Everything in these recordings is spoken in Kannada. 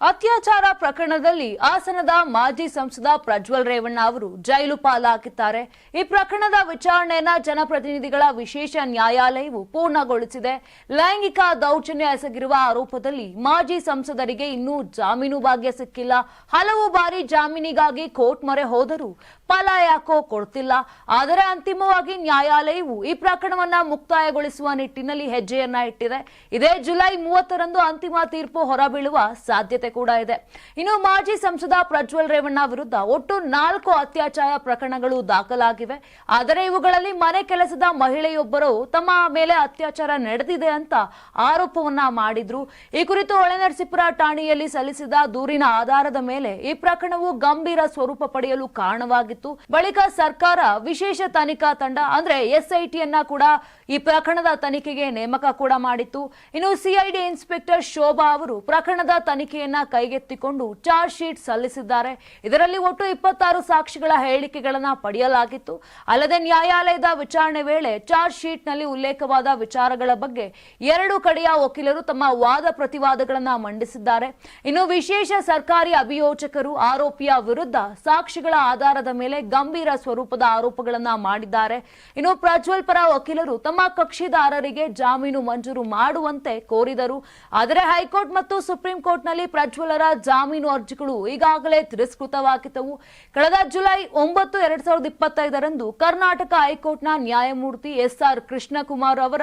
ಅತ್ಯಾಚಾರ ಪ್ರಕರಣದಲ್ಲಿ ಹಾಸನದ ಮಾಜಿ ಸಂಸದ ಪ್ರಜ್ವಲ್ ರೇವಣ್ಣ ಅವರು ಜೈಲು ಪಾಲಾಗಿದ್ದಾರೆ. ಈ ಪ್ರಕರಣದ ವಿಚಾರಣೆಯನ್ನ ಜನಪ್ರತಿನಿಧಿಗಳ ವಿಶೇಷ ನ್ಯಾಯಾಲಯವು ಪೂರ್ಣಗೊಳಿಸಿದೆ. ಲೈಂಗಿಕ ದೌರ್ಜನ್ಯ ಎಸಗಿರುವ ಆರೋಪದಲ್ಲಿ ಮಾಜಿ ಸಂಸದರಿಗೆ ಇನ್ನೂ ಜಾಮೀನು ಭಾಗ್ಯ ಸಿಕ್ಕಿಲ್ಲ. ಹಲವು ಬಾರಿ ಜಾಮೀನಿಗಾಗಿ ಕೋರ್ಟ್ ಮೊರೆ ಹೋದರೂ ಫಲ ಯಾಕೋ ಕೊಡ್ತಿಲ್ಲ. ಆದರೆ ಅಂತಿಮವಾಗಿ ನ್ಯಾಯಾಲಯವು ಈ ಪ್ರಕರಣವನ್ನ ಮುಕ್ತಾಯಗೊಳಿಸುವ ನಿಟ್ಟಿನಲ್ಲಿ ಹೆಜ್ಜೆಯನ್ನ ಇಟ್ಟಿದೆ. ಇದೇ ಜುಲೈ ಮೂವತ್ತರಂದು ಅಂತಿಮ ತೀರ್ಪು ಹೊರಬೀಳುವ ಸಾಧ್ಯತೆ ಕೂಡ ಇದೆ. ಇನ್ನು ಮಾಜಿ ಸಂಸದ ಪ್ರಜ್ವಲ್ ರೇವಣ್ಣ ವಿರುದ್ಧ ಒಟ್ಟು ನಾಲ್ಕು ಅತ್ಯಾಚಾರ ಪ್ರಕರಣಗಳು ದಾಖಲಾಗಿವೆ. ಆದರೆ ಇವುಗಳಲ್ಲಿ ಮನೆ ಕೆಲಸದ ಮಹಿಳೆಯೊಬ್ಬರು ತಮ್ಮ ಮೇಲೆ ಅತ್ಯಾಚಾರ ನಡೆದಿದೆ ಅಂತ ಆರೋಪವನ್ನ ಮಾಡಿದ್ರು. ಈ ಕುರಿತು ಹೊಳೆನರಸಿಪುರ ಠಾಣೆಯಲ್ಲಿ ಸಲ್ಲಿಸಿದ ದೂರಿನ ಆಧಾರದ ಮೇಲೆ ಈ ಪ್ರಕರಣವು ಗಂಭೀರ ಸ್ವರೂಪ ಪಡೆಯಲು ಕಾರಣವಾಗಿತ್ತು. ಬಳಿಕ ಸರ್ಕಾರ ವಿಶೇಷ ತನಿಖಾ ತಂಡ, ಅಂದ್ರೆ ಎಸ್ಐಟಿಯನ್ನ ಕೂಡ ಈ ಪ್ರಕರಣದ ತನಿಖೆಗೆ ನೇಮಕ ಕೂಡ ಮಾಡಿತ್ತು. ಇನ್ನು ಸಿಐಡಿ ಇನ್ಸ್ಪೆಕ್ಟರ್ ಶೋಭಾ ಅವರು ಪ್ರಕರಣದ ತನಿಖೆಯನ್ನ ಕೈಗೆತ್ತಿಕೊಂಡು ಚಾರ್ಜ್ ಶೀಟ್ ಸಲ್ಲಿಸಿದ್ದಾರೆ. ಇದರಲ್ಲಿ ಒಟ್ಟು ಇಪ್ಪತ್ತಾರು ಸಾಕ್ಷಿಗಳ ಹೇಳಿಕೆಗಳನ್ನ ಪಡೆಯಲಾಗಿತ್ತು. ಅಲ್ಲದೆ ನ್ಯಾಯಾಲಯದ ವಿಚಾರಣೆ ವೇಳೆ ಚಾರ್ಜ್ ಶೀಟ್ನಲ್ಲಿ ಉಲ್ಲೇಖವಾದ ವಿಚಾರಗಳ ಬಗ್ಗೆ ಎರಡು ಕಡೆಯ ವಕೀಲರು ತಮ್ಮ ವಾದ ಪ್ರತಿವಾದಗಳನ್ನ ಮಂಡಿಸಿದ್ದಾರೆ. ಇನ್ನು ವಿಶೇಷ ಸರ್ಕಾರಿ ಅಭಿಯೋಜಕರು ಆರೋಪಿಯ ವಿರುದ್ಧ ಸಾಕ್ಷಿಗಳ ಆಧಾರದ ಮೇಲೆ ಗಂಭೀರ ಸ್ವರೂಪದ ಆರೋಪಗಳನ್ನ ಮಾಡಿದ್ದಾರೆ. ಇನ್ನು ಪ್ರಜ್ವಲ್ ಪರ ವಕೀಲರು ತಮ್ಮ ಕಕ್ಷಿದಾರರಿಗೆ ಜಾಮೀನು ಮಂಜೂರು ಮಾಡುವಂತೆ ಕೋರಿದರು. ಆದರೆ ಹೈಕೋರ್ಟ್ ಮತ್ತು ಸುಪ್ರೀಂ ಕೋರ್ಟ್ನಲ್ಲಿ ಪ್ರಜ್ವಲರ ಜಾಮೀನು ಅರ್ಜಿಗಳು ಈಗಾಗಲೇ ತಿರಸ್ಕೃತವಾಗಿದ್ದವು. ಕಳೆದ ಜುಲೈ ಒಂಬತ್ತು, ಎರಡ್ ಸಾವಿರದ ಇಪ್ಪತ್ತೈದರಂದು ಕರ್ನಾಟಕ ಹೈಕೋರ್ಟ್ನ ನ್ಯಾಯಮೂರ್ತಿ ಎಸ್ಆರ್ ಕೃಷ್ಣಕುಮಾರ್ ಅವರ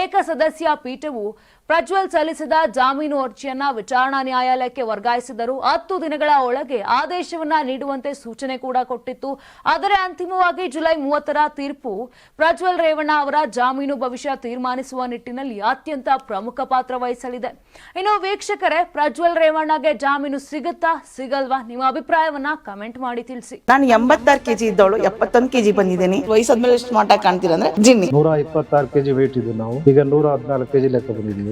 ಏಕಸದಸ್ಯ ಪೀಠವು ಪ್ರಜ್ವಲ್ ಸಲ್ಲಿಸಿದ ಜಾಮೀನು ಅರ್ಜಿಯನ್ನ ವಿಚಾರಣಾ ನ್ಯಾಯಾಲಯಕ್ಕೆ ವರ್ಗಾಯಿಸಿದರು ಹತ್ತು ದಿನಗಳ ಒಳಗೆ ಆದೇಶವನ್ನ ನೀಡುವಂತೆ ಸೂಚನೆ ಕೂಡ ಕೊಟ್ಟಿತ್ತು. ಆದರೆ ಅಂತಿಮವಾಗಿ ಜುಲೈ ಮೂವತ್ತರ ತೀರ್ಪು ಪ್ರಜ್ವಲ್ ರೇವಣ್ಣ ಅವರ ಜಾಮೀನು ಭವಿಷ್ಯ ತೀರ್ಮಾನಿಸುವ ನಿಟ್ಟಿನಲ್ಲಿ ಅತ್ಯಂತ ಪ್ರಮುಖ ಪಾತ್ರ ವಹಿಸಲಿದೆ. ಇನ್ನು ವೀಕ್ಷಕರೇ ಪ್ರಜ್ವಲ್ ರೇವಣ್ಣಗೆ ಜಾಮೀನು ಸಿಗುತ್ತಾ ಸಿಗಲ್ವಾ? ನಿಮ್ಮ ಅಭಿಪ್ರಾಯವನ್ನ ಕಮೆಂಟ್ ಮಾಡಿ ತಿಳಿಸಿ. ನಾನು ಎಂಬತ್ತಾರು ಕೆಜಿ ಇದ್ದವಳು ಎಪ್ಪತ್ತೊಂದು ಕೆಜಿ ಬಂದಿದ್ದೀನಿ. ವಯಸ್ಸಾದ್ಮೇಲೆ ಎಷ್ಟು ಮಾಟ ಕಾಣ್ತೀರಾ ಅಂದ್ರೆ ಜಿನ್ನಿ. ನೂರ ಇಪ್ಪತ್ತಾರು ಕೆಜಿ ವೇಟ್ ಇದೆ ನಾವು. ಈಗ ನೂರ ಹದಿನಾಲ್ಕು ಕೆಜಿ ಲೆಕ್ಕ ಬಂದಿದ್ದೀವಿ.